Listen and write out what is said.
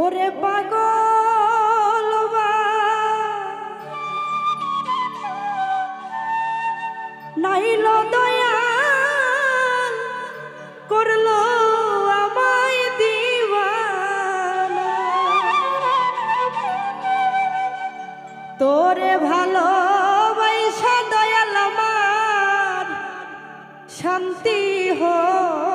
ওরে পাগল নাইল দয়াল করল আমায় দিওয়ানা। তোরে ভালো দয়াল আমার শান্তি হয়